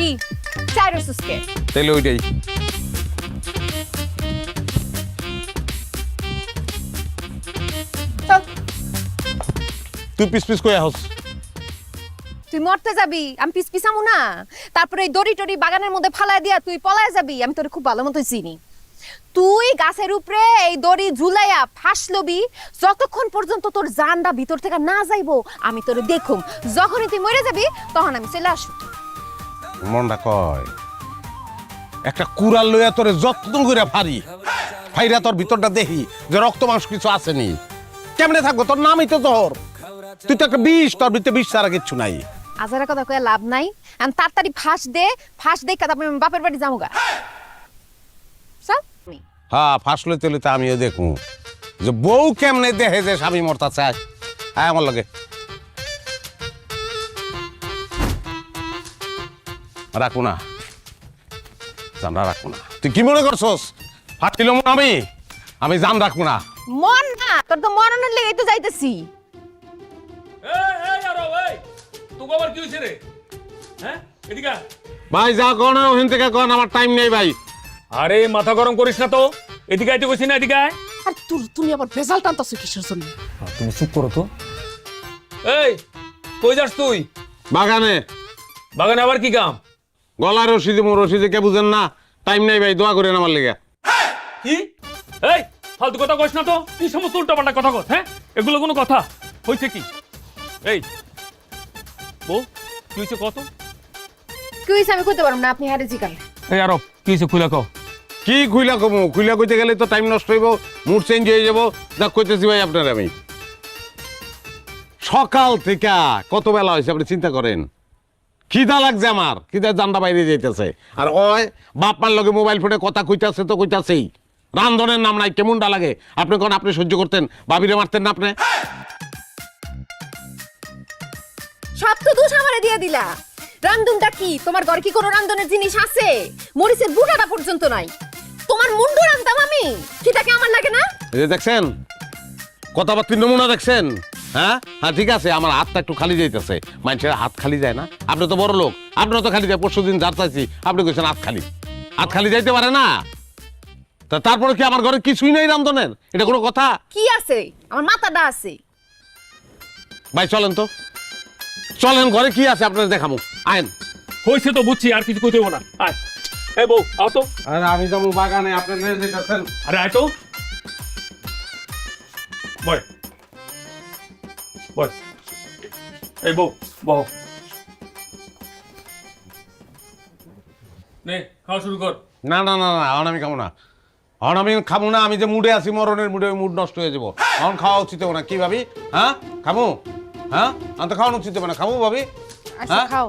কি? চাই রসুসকে তাহলে ওইটাই তুই পিস পিস কই আহস তুই মরতে যাবি আমি পিস পিসামু না। তারপরে এই দড়ি টড়ি বাগানের মধ্যে ফালায় দিয়া তুই পলায় যাবি আমি তোর খুব ভালো মতো চিনি। তুই গাছের উপরে এই দড়ি ঝুলাইয়া ফাঁসলবি যতক্ষণ পর্যন্ত তোর জানটা ভিতর থেকে না যাইবো আমি তোরে দেখুম। যখনই তুই মরে যাবি তখন আমি চলে আসব। মনটা কয় একটা কুড়াল লইয়া তোরে যত্ন করে ফারি। ফাইরা তোর ভিতরটা দেখি যে রক্ত মাংস কিছু আসেনি। কেমনে থাকব? তোর নামই তো তোর তুই তো একটা বিষ তোর ভিতরে বিষ ছাড়া কিচ্ছু নাই। আজারা কথা কয়ে লাভ নাই। আমি তাড়াতাড়ি ফাঁস দে ফাঁস দে তারপরে বাপের বাড়ি যাব গা হ্যাঁ ফাঁস লইতে লইতে আমিও দেখু যে বউ কেমনে দেখে যে স্বামী মরতা চায় হ্যাঁ আমার লগে। রাখো না। জানরা রাখব না। তুই কি মনে করছস? ফাটিল আমি। আমি জান রাখব না। মন না তোর তো মরণের লেগেই তো যাইতেছি। এই এই আরও এই। তোকে আবার কি হয়েছে রে? হ্যাঁ? এদিকে ভাই যা কন ওখান থেকে কন আমার টাইম নেই ভাই। আরে মাথা গরম করিস না তো। এদিকে আইতে কইছি না এদিকে আয়। আর তুই তুমি আবার ভেজাল টানতাছো কিসের জন্য? তুমি চুপ করো তো। এই কই যাস তুই? বাগানে। বাগানে আবার কি কাম? গলা রশিদে মো রশিদে কে বুঝেন না টাইম নাই ভাই দোয়া করেন আমার লেগে। কি? এই ফালতু কথা কইস না তো কি সমস্ত উল্টাপাল্টা কথা কস হ্যাঁ? এগুলো কোনো কথা। হয়েছে কি? এই বউ কি হয়েছে কত? কি হয়েছে আমি কইতে পারব না আপনি হারে জিগান। এই আরও কি হয়েছে খুলে কও? কি খুইলা কমু? খুইলা কইতে গেলে তো টাইম নষ্ট হইব মুড চেঞ্জ হয়ে যাব। দেখ কইতেছি ভাই আপনার আমি। সকাল থেকে কত বেলা হয়েছে আপনি চিন্তা করেন? খিদা লাগছে আমার খিদা জানটা বাইরে যাইতেছে। আর ওই বাপ মার লগে মোবাইল ফোনে কথা কইতাছে তো কইতাছেই। রান্ধনের নাম নাই কেমনটা লাগে? আপনি কোন আপনি সহ্য করতেন? বাবিরে মারতেন না আপনি? সব তো দোষ আমারে দিয়ে দিলা। রান্ধনটা কি? তোমার ঘরে কি কোনো রান্ধনের জিনিস আছে? মরিচের বুটাটা পর্যন্ত নাই। তোমার মুন্ডু রান্ধতাম আমি। কিটাকে আমার লাগে না? এই যে দেখছেন কথাবার্তির নমুনা দেখছেন? হ্যাঁ? হ্যাঁ ঠিক আছে আমার হাতটা একটু খালি যাইতেছে। মানুষের হাত খালি যায় না। আপনি তো বড় লোক। আপনার তো খালি যায় পরশু দিন যার চাইছি। আপনি কইছেন হাত খালি। হাত খালি যাইতে পারে না। তা তারপরে কি আমার ঘরে কিছুই নাই রান্ধনের এটা কোনো কথা? কি আছে? আমার মাথাটা আছে। ভাই চলেন তো। চলেন ঘরে কি আছে আপনার দেখামু আইন হয়েছে তো বুঝছি আর কিছু কইতে হইবো না। আয়। এই বউ আও তো। আরে আমি যাব বাগানে আপনার যেতেছেন আরে আয় তো। বয়। বয় এই বউ বহ। নে খাওয়া শুরু কর। না না না না এখন আমি খাব না। এখন আমি খাব না আমি যে মুডে আছি মরণের মুডে মুড নষ্ট হয়ে যাব। এখন খাওয়া উচিত হবে না কি ভাবি? হ্যাঁ? খাব? হ্যাঁ? আমি তো খাওয়ানো উচিত হবে না খাব ভাবি? আচ্ছা হ্যাঁ? খাও।